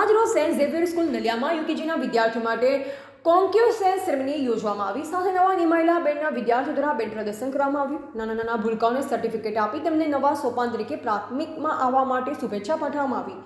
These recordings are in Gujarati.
આજરોજ સેન્ટ ઝેવિયર સ્કૂલ નલિયામાં યુકેજીના વિદ્યાર્થીઓ માટે કોન્ક્યુસેસ સેરેમની યોજવામાં આવી. સાથે નવા નિમાયેલા બેન્ડના વિદ્યાર્થીઓ દ્વારા બેન્ડ પ્રદર્શન કરવામાં આવ્યું. નાના નાના ભૂલકાઓને સર્ટિફિકેટ આપી તેમને નવા સોપાન તરીકે પ્રાથમિકમાં આવવા માટે શુભેચ્છા પાઠવવામાં આવી.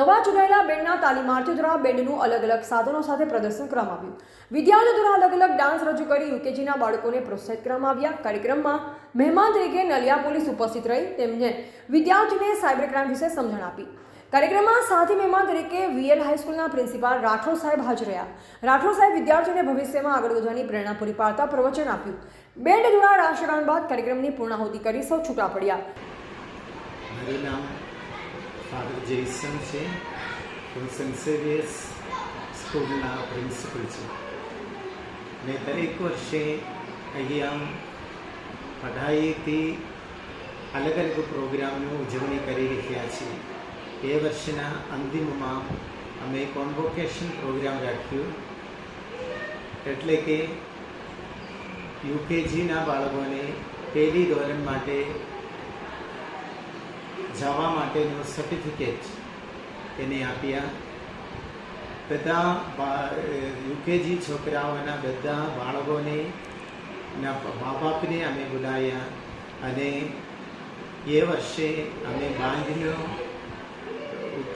નવા ચૂંટાયેલા બેન્ડના તાલીમાર્થીઓ દ્વારા બેન્ડનું અલગ અલગ સાધનો સાથે પ્રદર્શન કરવામાં આવ્યું. વિદ્યાર્થીઓ દ્વારા અલગ અલગ ડાન્સ રજૂ કરી યુકેજીના બાળકોને પ્રોત્સાહિત કરવામાં આવ્યા. કાર્યક્રમમાં મહેમાન તરીકે નલિયા પોલીસ ઉપસ્થિત રહી તેમને વિદ્યાર્થીઓને સાયબર ક્રાઇમ વિશે સમજણ આપી. કાર્યક્રમમાં સાથી મહેમાન તરીકે વીએલ હાઈસ્કૂલના પ્રિન્સિપાલ રાઠોડ સાહેબ હાજર રહ્યા. રાઠોડ સાહેબ વિદ્યાર્થીઓને ભવિષ્યમાં આગળ વધવાની પ્રેરણા પૂરી પાડતા પ્રવચન આપ્યું. બેન્ડ દ્વારા રાષ્ટ્રગાન બાદ કાર્યક્રમની પૂર્ણાહુતિ કરી સૌ છૂટા પડ્યા. મારું નામ ફાધર જેસન છે. હું સેન્ટ સેવિયર્સ સ્કૂલના પ્રિન્સિપલ છું. મેં દરેક વર્ષે અહીંયા પઢાઈથી અલગ અલગ પ્રોગ્રામની ઉજવણી કરી રહ્યા છીએ. એ વર્ષના અંતિમમાં અમે કોન્વોકેશન પ્રોગ્રામ રાખ્યું. એટલે કે યુકેજીના બાળકોને પહેલી ધોરણ માટે જવા માટેનો સર્ટિફિકેટ એને આપ્યા. બધા યુકેજી છોકરાઓના બધા બાળકોને, ના મા બાપને અમે બોલાવ્યા અને એ વર્ષે અમે બાંધનો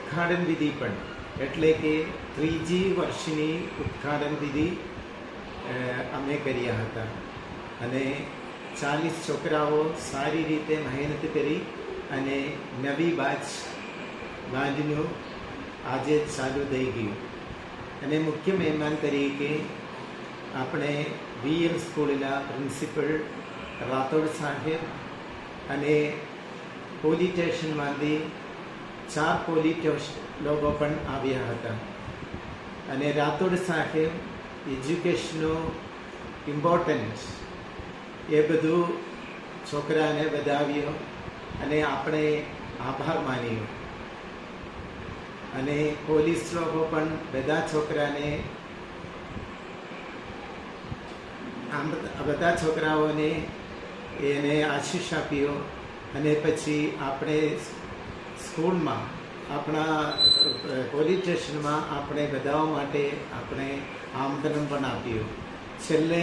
ઉદ્ઘાટન વિધિ પણ. એટલે કે ત્રીજી વર્ષની ઉદ્ઘાટન વિધિ અમે કર્યા હતા. અને ચાલીસ છોકરાઓ સારી રીતે મહેનત કરી અને નવી બાજ બાંધનું આજે જ ચાલુ થઈ ગયું. અને મુખ્ય મહેમાન તરીકે આપણે વીએમ સ્કૂલના પ્રિન્સિપલ રાઠોડ સાહેબ અને પોલીસ સ્ટેશનમાંથી ચાર પોલીસ લોકો પણ આવ્યા હતા. અને રાઠોડ સાહેબ એજ્યુકેશનનું ઇમ્પોર્ટન્સ એ બધું છોકરાને બતાવ્યો અને આપણે આભાર માન્યો. અને પોલીસ લોકો પણ બધા છોકરાને બધા છોકરાઓને એને આશીષ આપ્યો અને પછી આપણે સ્કૂલમાં, આપણા પોલીસ સ્ટેશનમાં આપણે બધા માટે આપણે આમંત્રણ પણ આપ્યું. છેલ્લે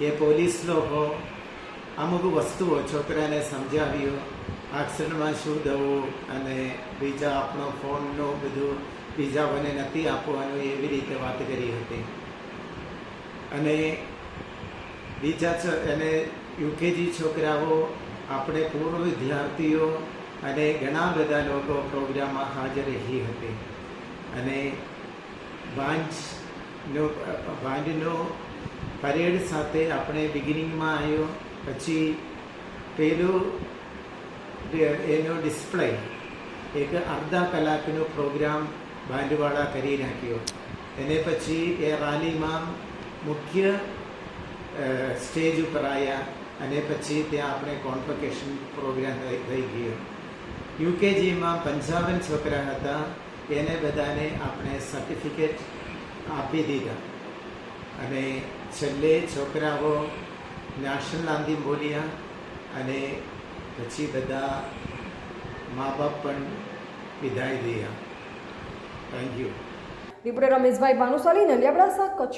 એ પોલીસ લોકો અમુક વસ્તુઓ છોકરાને સમજાવ્યું. આક્ષરમાં શું દવું અને બીજા આપણો ફોનનો બધું બીજા મને નથી આપવાનું એવી રીતે વાત કરી હતી. અને બીજા અને યુકેજી છોકરાઓ, આપણે પૂર્વ વિદ્યાર્થીઓ અને ઘણા બધા લોકો પ્રોગ્રામમાં હાજર રહી હતી. અને ભાંજનો ભાંજનો પરેડ સાથે આપણે બિગિનિંગમાં આવ્યો, પછી પેલું એનો ડિસ્પ્લે એક અડધા કલાકનો પ્રોગ્રામ ભાંડવાળા કરી નાખ્યો એને પછી એ રાલીમાં મુખ્ય સ્ટેજ ઉપર આવ્યા અને પછી ત્યાં આપણે કોન્વોકેશન પ્રોગ્રામ થઈ ગયો. યુકેજીમાં પંચાવન છોકરા હતા. એને બધાને આપણે સર્ટિફિકેટ આપી દીધા. અને છેલ્લે છોકરાઓ નેશનલ આંધી બોલ્યા અને પછી બધા મા બાપ પણ વિદાય દયા thank you reporter Rameshbhai Bhanushali, Naliyabada Kutch